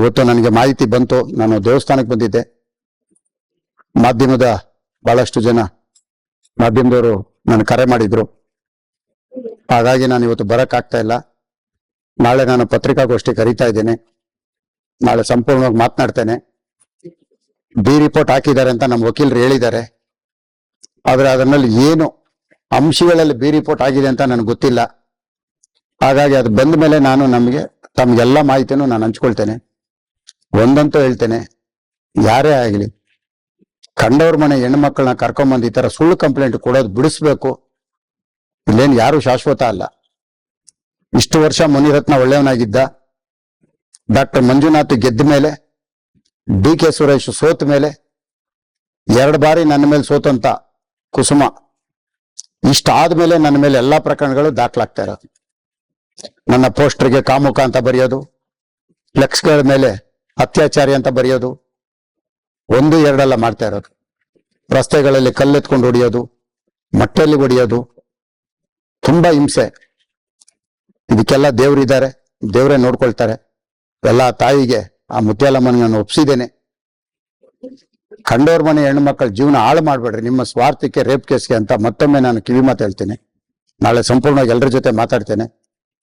ಇವತ್ತು ನನಗೆ ಮಾಹಿತಿ ಬಂತು. ನಾನು ದೇವಸ್ಥಾನಕ್ಕೆ ಬಂದಿದ್ದೆ. ಮಾಧ್ಯಮದ ಬಹಳಷ್ಟು ಜನ ಮಾಧ್ಯಮದವರು ನನ್ನ ಕರೆ ಮಾಡಿದ್ರು. ಹಾಗಾಗಿ ನಾನು ಇವತ್ತು ಬರಕ್ ಆಗ್ತಾ ಇಲ್ಲ. ನಾಳೆ ನಾನು ಪತ್ರಿಕಾಗೋಷ್ಠಿ ಕರೀತಾ ಇದ್ದೇನೆ. ನಾಳೆ ಸಂಪೂರ್ಣವಾಗಿ ಮಾತನಾಡ್ತೇನೆ. ಬಿ ರಿಪೋರ್ಟ್ ಹಾಕಿದ್ದಾರೆ ಅಂತ ನಮ್ಮ ವಕೀಲರು ಹೇಳಿದ್ದಾರೆ. ಆದರೆ ಅದರಲ್ಲಿ ಏನು ಅಂಶಗಳಲ್ಲಿ ಬಿ ರಿಪೋರ್ಟ್ ಆಗಿದೆ ಅಂತ ನನಗೆ ಗೊತ್ತಿಲ್ಲ. ಹಾಗಾಗಿ ಅದು ಬಂದ ಮೇಲೆ ನಾನು ನಮಗೆ ತಮ್ಗೆಲ್ಲ ಮಾಹಿತಿನೂ ನಾನು ಹಂಚ್ಕೊಳ್ತೇನೆ. ಒಂದಂತೂ ಹೇಳ್ತೇನೆ, ಯಾರೇ ಆಗಲಿ, ಕಂಡವ್ರ ಮನೆ ಹೆಣ್ಮಕ್ಳನ್ನ ಕರ್ಕೊಂಬಂದು ಈ ತರ ಸುಳ್ಳು ಕಂಪ್ಲೇಂಟ್ ಕೊಡೋದು ಬಿಡಿಸ್ಬೇಕು. ಇಲ್ಲೇನು ಯಾರು ಶಾಶ್ವತ ಅಲ್ಲ. ಇಷ್ಟು ವರ್ಷ ಮುನಿರತ್ನ ಒಳ್ಳೆಯವನಾಗಿದ್ದ, ಡಾಕ್ಟರ್ ಮಂಜುನಾಥ್ ಗೆದ್ದ ಮೇಲೆ ಡಿ ಕೆ ಸುರೇಶ್ ಸೋತ ಮೇಲೆ, ಎರಡು ಬಾರಿ ನನ್ನ ಮೇಲೆ ಸೋತಂತ ಕುಸುಮ ಇಷ್ಟಾದ್ಮೇಲೆ ನನ್ನ ಮೇಲೆ ಎಲ್ಲಾ ಪ್ರಕರಣಗಳು ದಾಖಲಾಗ್ತಾ ಇರೋದು. ನನ್ನ ಪೋಸ್ಟರ್ಗೆ ಕಾಮುಖ ಅಂತ ಬರೆಯೋದು, ಫ್ಲೆಕ್ಸ್ಗಳ ಮೇಲೆ ಅತ್ಯಾಚಾರಿ ಅಂತ ಬರೆಯೋದು, ಒಂದು, ಎರಡೆಲ್ಲ ಮಾಡ್ತಾ ಇರೋದು. ರಸ್ತೆಗಳಲ್ಲಿ ಕಲ್ಲೆತ್ಕೊಂಡು ಹೊಡಿಯೋದು, ಮಟ್ಟೆಯಲ್ಲಿ ಹೊಡಿಯೋದು, ತುಂಬಾ ಹಿಂಸೆ. ಇದಕ್ಕೆಲ್ಲ ದೇವರಿದ್ದಾರೆ ದೇವರೇ ನೋಡ್ಕೊಳ್ತಾರೆ. ಎಲ್ಲ ತಾಯಿಗೆ ಆ ಮುತ್ಯಾಲಮ್ಮನ ನಾನು ಒಪ್ಸಿದ್ದೇನೆ. ಕಂಡೋರ್ ಮನೆ ಹೆಣ್ಣು ಮಕ್ಕಳ ಜೀವನ ಹಾಳು ಮಾಡ್ಬೇಡ್ರಿ, ನಿಮ್ಮ ಸ್ವಾರ್ಥಕ್ಕೆ, ರೇಪ್ ಕೇಸ್ಗೆ ಅಂತ ಮತ್ತೊಮ್ಮೆ ನಾನು ಕಿವಿ ಹೇಳ್ತೇನೆ. ನಾಳೆ ಸಂಪೂರ್ಣವಾಗಿ ಎಲ್ಲರ ಜೊತೆ ಮಾತಾಡ್ತೇನೆ.